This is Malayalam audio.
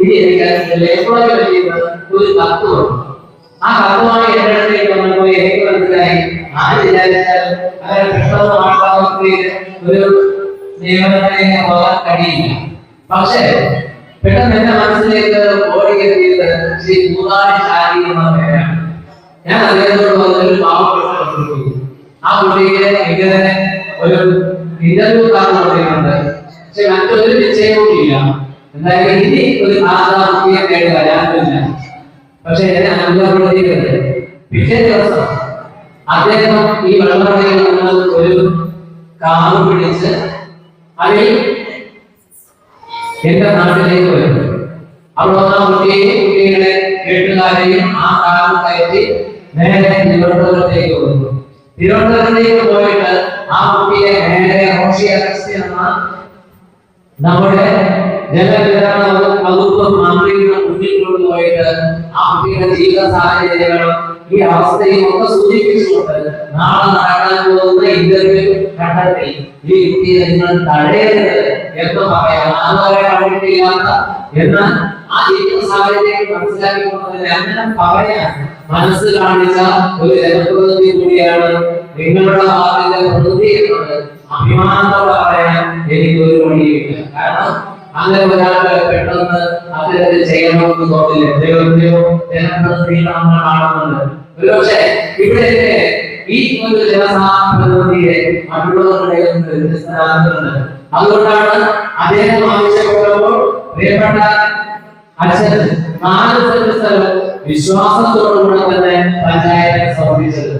എനിക്ക് ലേബറോട് ചെയ്യുന്നത് ഒരു കത്ത് വന്നു ആ കത്തുമായി എന്റെ അടുത്തേക്ക് വന്നപ്പോൾ എനിക്ക് മനസ്സിലായി. ഞാൻ വിചാരിച്ചാൽ അങ്ങനെ പെട്ടെന്ന് ഒരു നിയമനത്തെ പോകാൻ പക്ഷേ പെട്ടെന്ന് മനസ്സിലേക്ക് ഓടിയെത്തിയത് ശ്രീ മൂന്നാടി ഷാരി എന്ന പേരാണ്. ഞാൻ അദ്ദേഹത്തോട് കുട്ടി ആ കുട്ടിക്ക് ഇങ്ങനെ ഒരു ഇന്റർവ്യൂ കാരണം നടത്തിയിട്ടുണ്ട് പക്ഷെ മറ്റൊരു നിശ്ചയവും ഇല്ല എന്തായാലും ഇനി ഒരു ആധാർമിക കേട്ട് വരാനില്ല പക്ഷെ എന്നെ അനുഭവപ്പെടുത്തിയിട്ടുണ്ട് പിറ്റേ ദിവസം അദ്ദേഹം ഈ വെള്ളമടയിൽ നമ്മൾ ഒരു കാറ് പിടിച്ച് അതിൽ എന്റെ നാട്ടിലേക്ക് വരുന്നു അവിടെ ആ കുട്ടിയെയും കുട്ടികളെ വീട്ടുകാരെയും ആ കാറ് കയറ്റി നേരെ തിരുവനന്തപുരത്തേക്ക് വന്നു തിരുവനന്തപുരത്തേക്ക് പോയിട്ട് ആ കുട്ടിയെ നേരെ റോഷി നമ്മുടെ ജലവിതരണ വകുപ്പ് മന്ത്രിയുടെ മുന്നിൽ കൊണ്ടുപോയിട്ട് ആ കുട്ടിയുടെ ജീവിത സാഹചര്യങ്ങളും ഈ അവസ്ഥയും നാളെ നടക്കാൻ പോകുന്ന ഇന്റർവ്യൂ ഈ കുട്ടിയെ നിങ്ങൾ തടയരുത് എന്ന് പറയാം അതുവരെ കണ്ടിട്ടില്ലാത്ത എന്നാൽ ആ ജീവിത മനസ്സ് കാണിച്ച ഒരു ജനപ്രതിനിധി കൂടിയാണ് നിങ്ങളുടെ ഭാഗത്തിന്റെ പ്രതിനിധി എന്നത് അഭിമാനത്തോടെ പറയാൻ എനിക്ക് ഒരു വഴിയില്ല. കാരണം അങ്ങനെ ഒരാളെ പെട്ടെന്ന് അദ്ദേഹത്തിന് ചെയ്യണമെന്ന് തോന്നില്ല. എത്രയോ ജനപ്രതിനിധിയെ നമ്മൾ കാണുന്നുണ്ട് ഇവിടെ ഈ ഒരു ജനസാപ്രതിനിധിയെ മറ്റുള്ളവരുടെ അതുകൊണ്ടാണ് അദ്ദേഹം ആവശ്യപ്പെട്ടപ്പോൾ പ്രിയപ്പെട്ട അച്ഛൻ നാല് സ്ഥലം വിശ്വാസത്തോടുകൂടെ തന്നെ പഞ്ചായത്തിന് സമർപ്പിച്ചത്.